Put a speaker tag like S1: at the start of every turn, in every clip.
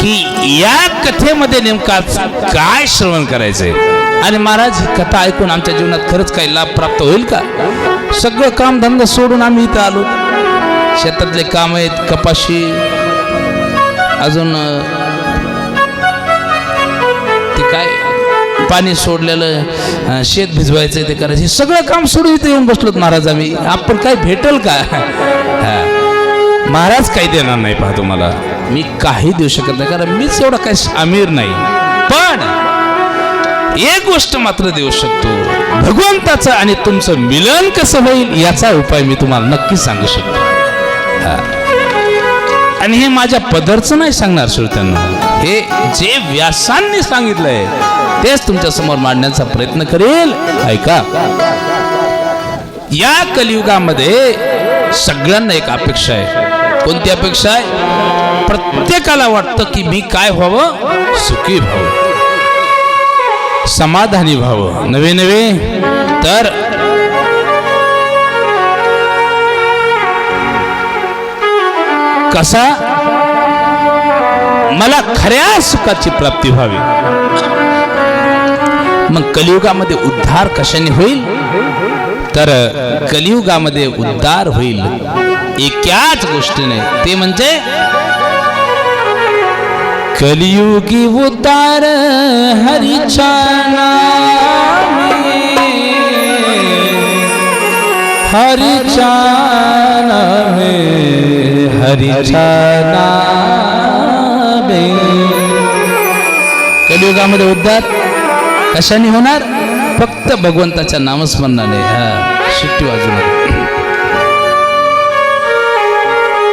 S1: की या कथेमध्ये नेमका काय श्रवण करायचंय? आणि महाराज ही कथा ऐकून आमच्या जीवनात खरंच काही लाभ प्राप्त होईल का? सगळं कामधंदा सोडून आम्ही इथं आलो. शेतातले काम आहेत कपाशी अजून ते काय? पाणी सोडलेलं शेत भिजवायचं ते करायचं. हे सगळं काम सोडून इथे येऊन बसलोत महाराज आम्ही. आपण काय भेटल का? महाराज काही देणार नाही पहा तुम्हाला. मी काही देऊ शकत नाही कारण मीच एवढा काही अमीर नाही. पण एक गोष्ट मात्र देऊ शकतो. भगवंताचं आणि तुमचं मिलन कसं होईल याचा उपाय मी तुम्हाला नक्की सांगू शकतो. आणि हे माझ्या पदरचं नाही सांगणार श्रोत्यांना. हे जे व्यासांनी सांगितलंय तेच तुमच्यासमोर मांडण्याचा प्रयत्न करेल. ऐका. या कलियुगामध्ये सगळ्यांना एक अपेक्षा आहे. कोणती अपेक्षा आहे? प्रत्येकाला वाटतं की मी काय व्हावं? सुखी व्हावं. समाधानी व्हावं. नवे नवे तर कसा? मला खऱ्या सुखाची प्राप्ती व्हावी. मग कलियुगामध्ये उद्धार कशाने होईल? तर कलियुगामध्ये उद्धार होईल एकाच गोष्टीने. ते म्हणजे कलियुगी उद्धार हरिचना हरिचना हरिचना कलियुगामध्ये उद्धार कशाने होणार? फक्त भगवंताच्या नामस्मरणाने. हा शिट्टी वाजून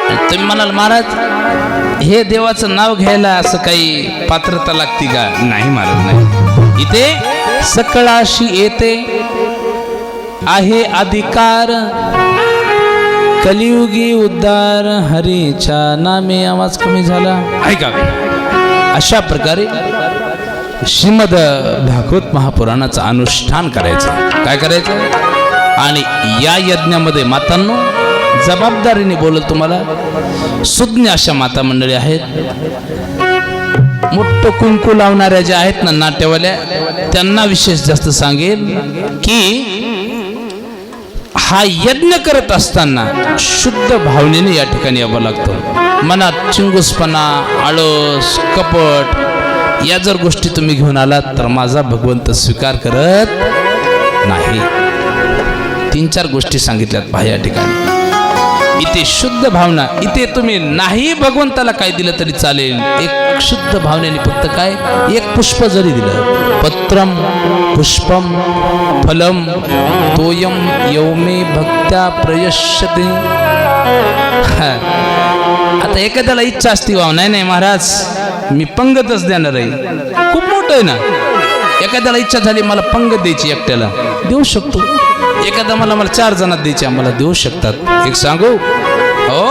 S1: तुम्ही म्हणाल महाराज हे देवाचं नाव घ्यायला असं काही पात्रता लागते का? नाही महाराज नाही. इथे सकळाशी येते आहे अधिकार कलियुगी उद्धार हरीच्या नामे आवाज कमी झाला. ऐका अशा प्रकारे श्रीमद भागवत महापुराणाचं अनुष्ठान करायचं. काय करायचं? आणि या यज्ञामध्ये मातांनो जबाबदारीने बोलत तुम्हाला? सुज्ञ अशा माता मंडळी आहेत. मोठं कुंकू लावणाऱ्या ज्या आहेत ना नाट्यवाल्या त्यांना विशेष जास्त सांगेल की हा यज्ञ करत असताना शुद्ध भावनेने या ठिकाणी यावं लागतं. मनात चिंगूसपणा आळस कपट या जर गोष्टी तुम्ही घेऊन आलात तर माझा भगवंत स्वीकार करत नाही. तीन चार गोष्टी सांगितल्यात पहा या ठिकाणी. इथे शुद्ध भावना इथे तुम्ही नाही भगवंताला काय दिलं तरी चालेल. एक शुद्ध भावनेने फक्त काय? एक पुष्प जरी दिलं. पत्रम पुष्पम फलम तोयम यौमे भक्त्या प्रयश्यते. हा. आता एखाद्याला इच्छा असती वाव नाही नाही महाराज मी पंगतच देणार आहे. खूप मोठं आहे ना? एखाद्याला इच्छा झाली मला पंगत द्यायची एकट्याला. देऊ शकतो. एखादा मला मला चार जणात द्यायची आम्हाला देऊ शकतात. एक सांगू? हो?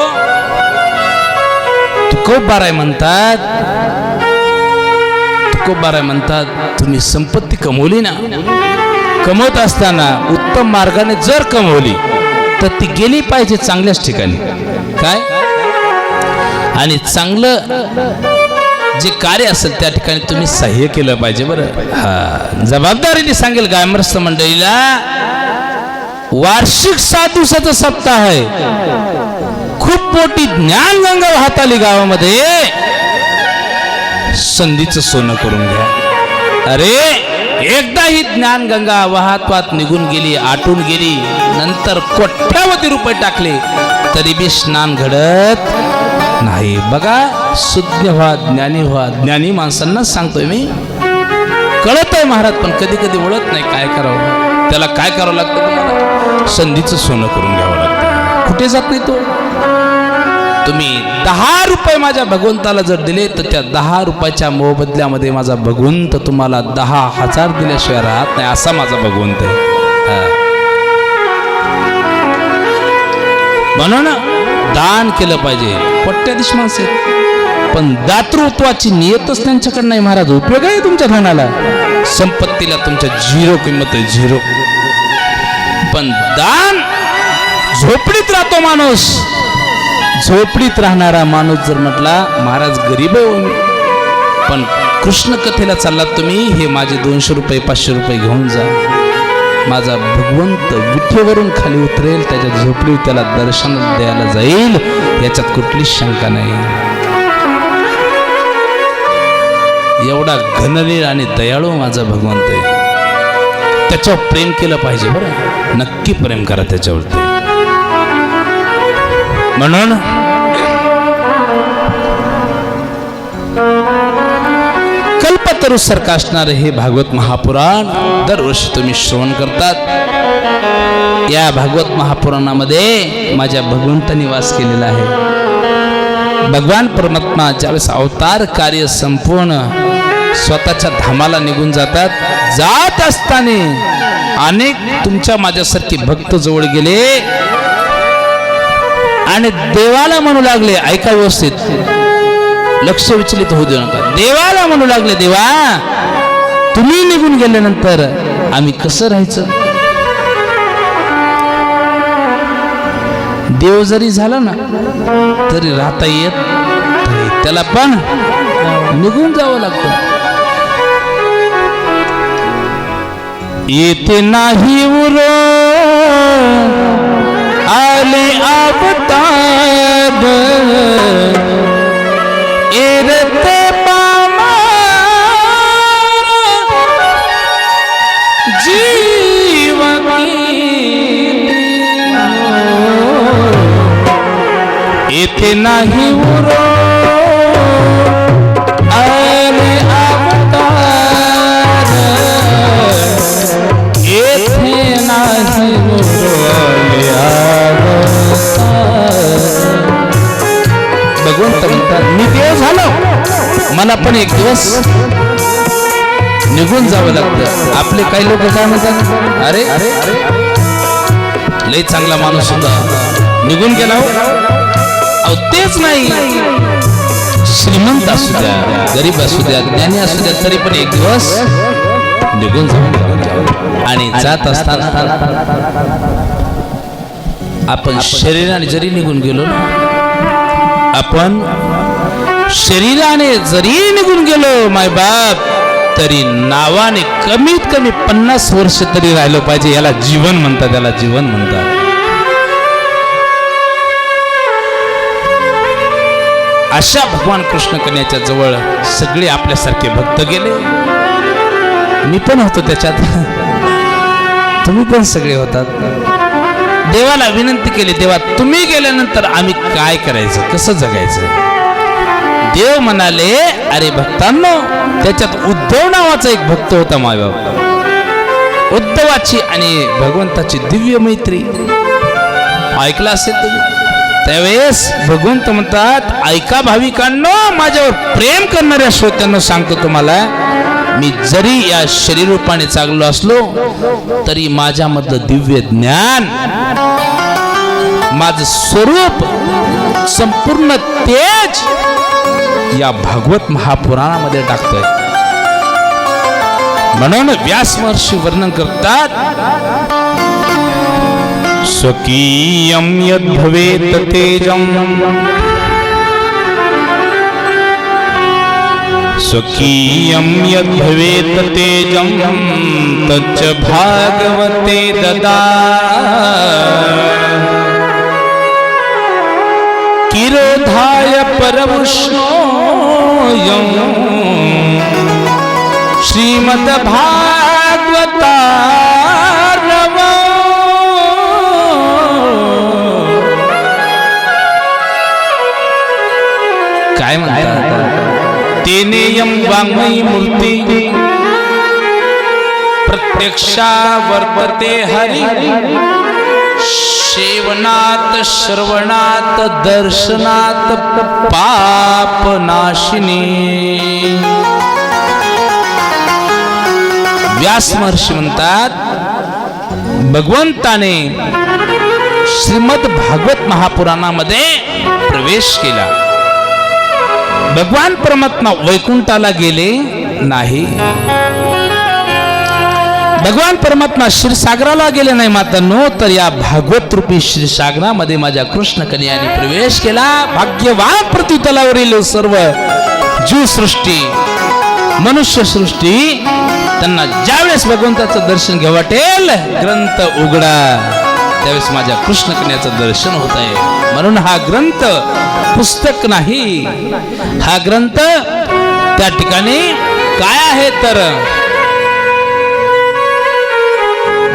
S1: तुकोबाराय म्हणतात. तुकोबाराय म्हणतात. तुम्ही संपत्ती कमवली ना. कमवत असताना उत्तम मार्गाने जर कमवली तर ती गेली पाहिजे चांगल्याच ठिकाणी. काय? आणि चांगलं जे कार्य असेल त्या ठिकाणी तुम्ही सहाय्य केलं पाहिजे बरं. हा जबाबदारीने सांगेल गायमरस्थ मंडळीला. वार्षिक सात दिवसाचा सप्ताह आहे. खूप मोठी ज्ञानगंगा वाहत आली गावामध्ये. संधीचं सोनं करून घ्या. अरे एकदा ही ज्ञानगंगा वाहत वाहत निघून गेली आटून गेली नंतर कोट्यावधी रुपये टाकले तरी बी स्नान घडत नाही. बघा सुज्ञ व्हा ज्ञानी व्हा. ज्ञानी माणसांना सांगतोय मी. कळत आहे महाराज पण कधी कधी ओळख नाही काय करावं. त्याला काय करावं लागतं तुम्हाला? संधीचं सोनं करून घ्यावं लागतं. कुठे जात नाही तो? तुम्ही दहा रुपये माझ्या भगवंताला जर दिले तर त्या दहा रुपयाच्या मोबदल्यामध्ये माझा भगवंत तुम्हाला दहा हजार दिल्याशिवाय राहत नाही असा माझा भगवंत आहे. म्हणून दान केलं पाहिजे. पट्ट्याधीश माणसं आहेत. पण दातृत्वाची नियतच त्यांच्याकडे नाही महाराज. उपयोग आहे तुमच्या धनाला. संपत्तीला तुमच्या झिरो किंमत आहे झिरो. पण दान झोपडीत राहतो माणूस. झोपडीत राहणारा माणूस जर म्हटला महाराज गरीब आहे पण कृष्ण कथेला चाललात तुम्ही हे माझे दोनशे रुपये पाचशे रुपये घेऊन जा. माझा भगवंत विठेवरून खाली उतरेल त्याच्या झोपडी त्याला दर्शन द्यायला जाईल याच्यात कुठलीच शंका नाही. एवढा घनवीर आणि दयाळू माझा भगवंत आहे. त्याच्यावर प्रेम केलं पाहिजे बरं. नक्की प्रेम करा त्याच्यावरती. म्हणून कल्पतरुसारखं असणारे हे भागवत महापुराण दरवर्षी तुम्ही श्रवण करतात. या भागवत महापुराणामध्ये माझ्या भगवंतांनी वास केलेला आहे. भगवान परमात्मा ज्यावेळेस अवतार कार्य संपूर्ण स्वतःच्या धामाला निघून जातात जात असताना अनेक तुमच्या माझ्यासारखे भक्त जवळ गेले आणि देवाला म्हणू लागले ऐका व्यवस्थित लक्ष विचलित होऊ देऊ नका. देवाला म्हणू लागले देवा तुम्ही निघून गेल्यानंतर आम्ही कसं राहायचं? देव जरी झाला ना तरी राहता येत त्याला पण निघून जावं लागतं. येते नाही उर आले आपता एरते पामा जीवनी येथे नाही उरो अरे अवतार येथे नाही भगवंत म्हणतात मी देव झालो मला पण एक दिवस निघून जावं लागतं आपले काही लोक काय म्हणतात अरे अरे लय चांगला माणूस होता निघून गेला हो तेच नाही. श्रीमंत असू द्या गरीब असू द्या ज्ञानी असू द्या तरी पण एक दिवस निघून जावं आणि जात असताना आपण शरीराने जरी निघून गेलो ना आपण शरीराने जरी निघून गेलो माय बाप तरी नावाने कमीत कमी पन्नास वर्ष तरी राहिलो पाहिजे याला जीवन म्हणतात याला जीवन म्हणतात. अशा भगवान कृष्ण कन्याच्या जवळ सगळे आपल्यासारखे भक्त गेले. मी पण होतो त्याच्यात. तुम्ही पण सगळे होतात. देवाला विनंती केली देवा तुम्ही गेल्यानंतर आम्ही काय करायचं? कसं जगायचं? देव म्हणाले अरे भक्तांनो त्याच्यात उद्धव नावाचा एक भक्त होता मायबाप. उद्धवाची आणि भगवंताची दिव्य मैत्री. ऐकला असेल तुम्ही? त्यावेळेस भगवंत म्हणतात ऐका भाविकांनो माझ्यावर प्रेम करणाऱ्या श्रोत्यांना सांगतो तुम्हाला मी जरी या शरीर रूपाने चांगलो असलो तरी माझ्यामधलं दिव्य ज्ञान माझं स्वरूप संपूर्ण तेज या भागवत महापुराणामध्ये टाकतोय. म्हणून व्यास महर्षी वर्णन करतात स्वकीयं यद्भवेत् तेजम्। स्वकीयं यद्भवेत् तेजं तच्च भागवते ददा। किरोधाय परमुष्णोऽयं श्रीमद्भागवता तेने तेनेयम वाङ्मयी मूर्ती। प्रत्यक्षा वर्तते हरी। सेवनात श्रवणात दर्शनात पापनाशिनी। व्यास महर्षी म्हणतात भगवंताने श्रीमद भागवत महापुराणामध्ये प्रवेश केला. भगवान परमात्मा वैकुंठाला गेले नाही. भगवान परमात्मा क्षीरसागराला गेले नाही मातांनो तर या भागवत रूपी क्षीरसागरामध्ये माझ्या कृष्ण कन्याने प्रवेश केला. भाग्यवान पृथ्वीतलावरील सर्व जीवसृष्टी मनुष्यसृष्टी त्यांना ज्यावेळेस भगवंताचं दर्शन घ्या वाटेल ग्रंथ उघडा. त्यावेळेस माझ्या कृष्ण कन्याचं दर्शन होत आहे. म्हणून हा ग्रंथ पुस्तक नाही. हा ग्रंथ त्या ठिकाणी काय आहे तर?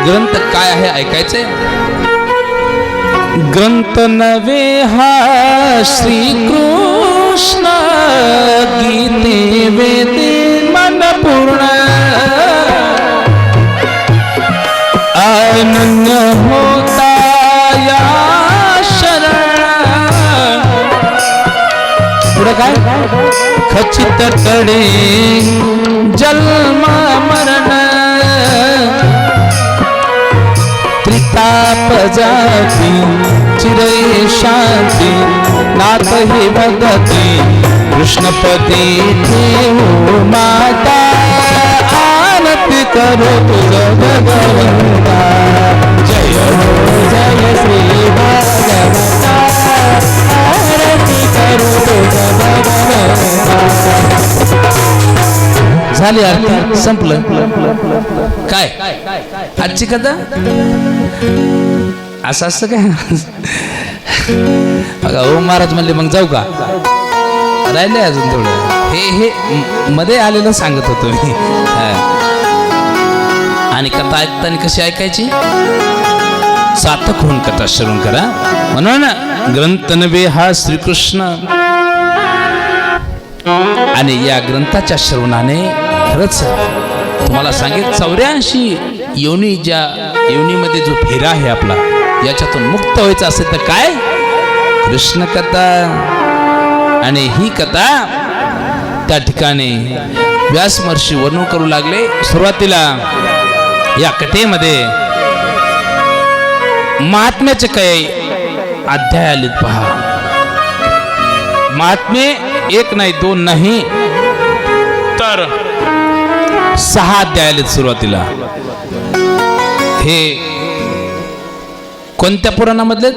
S1: ग्रंथ काय आहे ऐकायचे? ग्रंथ नवे हा श्रीकृष्ण गीते वेदे मन पूर्ण अनन्य होता काय? खचित तडे जन्म मरण त्रिताप जाती चिरे शांती नाथ हे भगती कृष्णपती देऊ माता आरती करो तुझ भगवंता. जय हो जय श्री झाली अर्थ संपलं. काय? आजची कथा? असं असतं काय? बघा ओ महाराज म्हणले मग जाऊ का? राहिले अजून थोडं हे हे मध्ये आलेलं सांगत होतो मी. आणि कथा ऐकताना कशी ऐकायची? सातक होऊन कथा श्रवण करा. म्हणून ग्रंथ नवे हा श्रीकृष्ण. आणि या ग्रंथाच्या श्रवणाने खरंच तुम्हाला सांगेल चौऱ्याऐंशी योनी ज्या योनीमध्ये जो फेरा आहे आपला याच्यातून मुक्त व्हायचं असेल तर काय? कृष्ण कथा. आणि ही कथा त्या ठिकाणी व्यासमर्षी वर्णन करू लागले. सुरुवातीला या कथेमध्ये महात्म्याचे काही अध्याय आलेत पहा. महात्मे एक नाही दोन नाही. तर सहा अध्याय आलेत सुरुवातीला. हे कोणत्या पुराणामधले?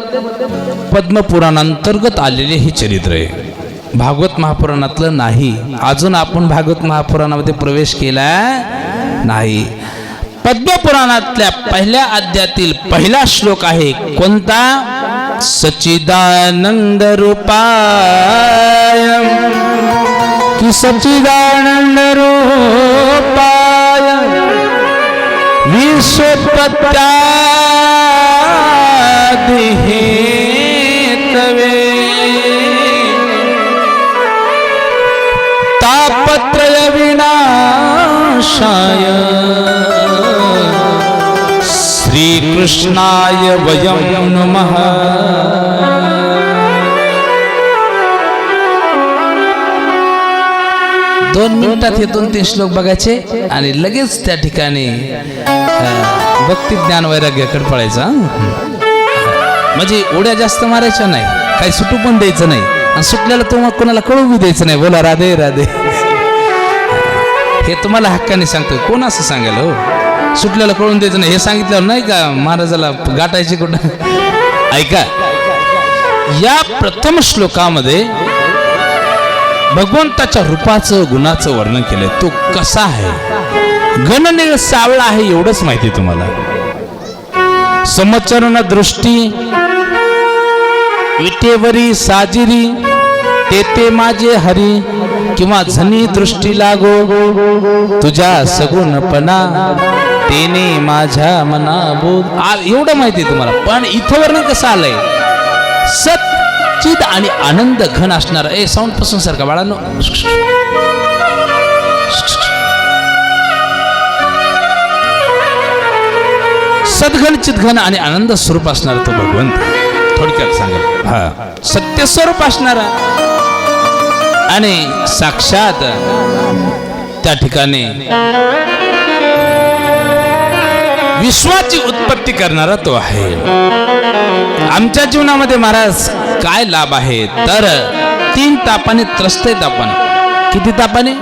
S1: पद्मपुराणांतर्गत आलेले हे चरित्र आहे. भागवत महापुराणातलं नाही. अजून आपण भागवत महापुराणामध्ये प्रवेश केला नाही. पद्मपुराणातल्या पहिल्या अध्यातील पहिला श्लोक आहे कोणता? सच्चिदानंद रूपाय कि सच्चिदानंद रूपाय विश्वपत्यादिहेतवे तापत्रय विनाशाय। श्रीकृष्णाय वयं नमः। दोन मिनिटात हे दोन तीन श्लोक बघायचे आणि लगेच त्या ठिकाणी भक्ती ज्ञान वैराग्याकडे पळायचं म्हणजे उड्या जास्त मारायच्या नाही काही सुटू पण द्यायचं नाही. आणि सुटल्याला तुम्हाला कोणाला कळू द्यायचं नाही. बोला राधे राधे. हे तुम्हाला हक्काने सांगतो कोण असं सांगायला हो? सुटल्याला कळून द्यायचं नाही. हे सांगितल्यावर नाही का महाराजाला गाठायचे कुठं? ऐका. या प्रथम श्लोकामध्ये भगवंताच्या रूपाचं गुणाचं वर्णन केलंय. तो कसा आहे? गणनीळ सावळा आहे एवढंच माहिती तुम्हाला. समचरण दृष्टी विटेवरी साजिरी तेते माझे हरी किंवा झनी दृष्टी लागो तुझ्या सगुणपणा तेने माझ्या मना बोध एवढं माहिती आहे तुम्हाला. पण इथं वर्णन कसं आलंय? सत चिद आणि आनंद घन असणार ए साऊंडपासून सारखा बाळांनो. सद्घन चितघन आणि आनंद स्वरूप असणारा तो भगवंत. थोडक्यात सांगा. हा. सत्य स्वरूप असणारा आणि साक्षात त्या ठिकाणी विश्वाची उत्पत्ती करणारा तो आहे. आमच्या जीवनामध्ये महाराज काय लाभ आहे? तर तीन तापाने त्रस्त आहेत आपण. किती तापाने?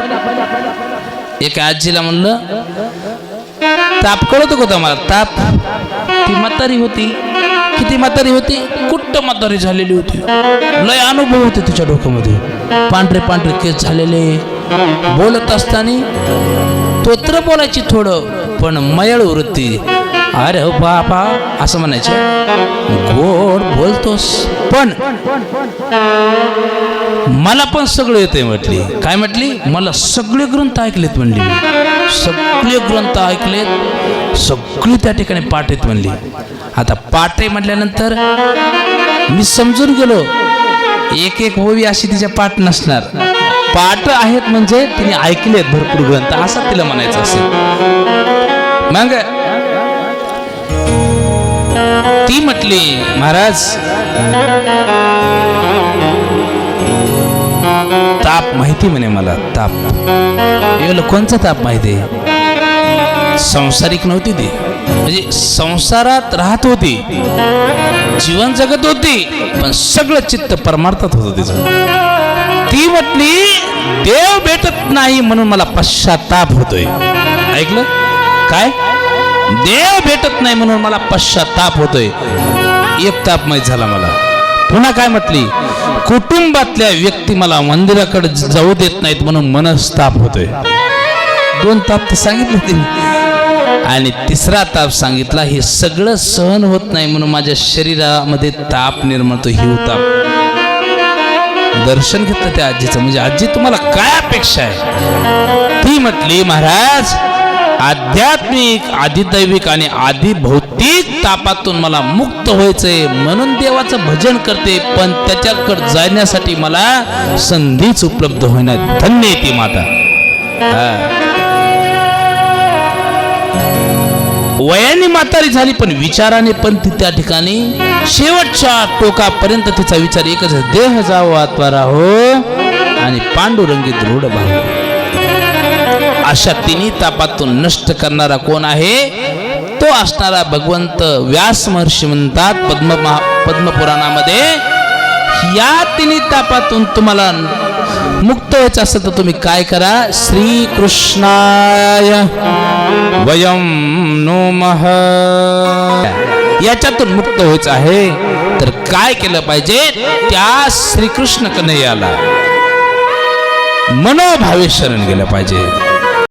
S1: एका आजीला म्हणलं ताप कळत होता मला ताप ती म्हातारी होती. किती म्हातारी होती? कुट्ट म्हातारी झालेली होती. लय अनुभव होते तिच्या डोक्यामध्ये. पांढरे पांढरे केस झालेले. बोलत असताना तोत्र बोलायची थोडं. पण मयळ वृत्ती. अरे हो बापा असं म्हणायचे. गोड बोलतोस. पण मला पण सगळं येते म्हटली. काय म्हटली? मला सगळे ग्रंथ ऐकलेत म्हणली सगळे ग्रंथ ऐकलेत. सगळी त्या ठिकाणी पाठ म्हणली. आता पाटे म्हटल्यानंतर मी समजून गेलो. एक एक ओवी अशी तिच्या पाठ नसणार. पाठ आहेत म्हणजे तिने ऐकलेत भरपूर ग्रंथ. असं तिला म्हणायचं असेल. मग. ती म्हटली महाराज ताप माहिती म्हणे मला ताप. एवढं कोणचा ताप माहिती संसारिक नव्हती ती. म्हणजे संसारात राहत होती. जीवन जगत होती पण सगळं चित्त परमार्थात होतं तिचं. ती म्हटली देव भेटत नाही म्हणून मला पश्चाताप होतोय. ऐकलं? काय? देव भेटत नाही म्हणून मला पश्चाताप होतोय. एक ताप माहीत झाला मला. पुन्हा काय म्हटली? कुटुंबातल्या व्यक्ती मला मंदिराकडे जाऊ देत नाहीत म्हणून मनस्ताप होतोय. दोन ताप तर सांगितले तिने आणि तिसरा ताप सांगितला हे सगळं सहन होत नाही म्हणून माझ्या शरीरामध्ये ताप निर्माण होतो हिव ताप. दर्शन घेतलं त्या आजीचं. म्हणजे आजी तुम्हाला काय अपेक्षा आहे? ती म्हटली महाराज आध्यात्मिक आदिदैविक आणि आधी भौतिक तापातून मला मुक्त व्हायचंय म्हणून देवाचं भजन करते पण त्याच्याकडे जाण्यासाठी मला संधीच उपलब्ध होईना. धन्य आहे ती माता. वयाने म्हातारी झाली पण विचाराने पण ती त्या ठिकाणी शेवटच्या टोकापर्यंत तिचा विचार एकच देह जावो आत्वारा हो आणि पांडुरंगी दृढ भाव अशा तिन्ही तापातून नष्ट करणारा कोण आहे? तो असणारा भगवंत व्यास महर्षी म्हणतात पद्म महा पद्मपुराणामध्ये या तिन्ही तापातून तुम्हाला मुक्त व्हायचं असेल तर तुम्ही काय करा? श्रीकृष्णाय. वयम नोमः. याच्यातून मुक्त व्हायचं आहे. तर काय केलं पाहिजे? त्या श्रीकृष्ण कन्हैयाला मनोभावे शरण गेलं पाहिजे.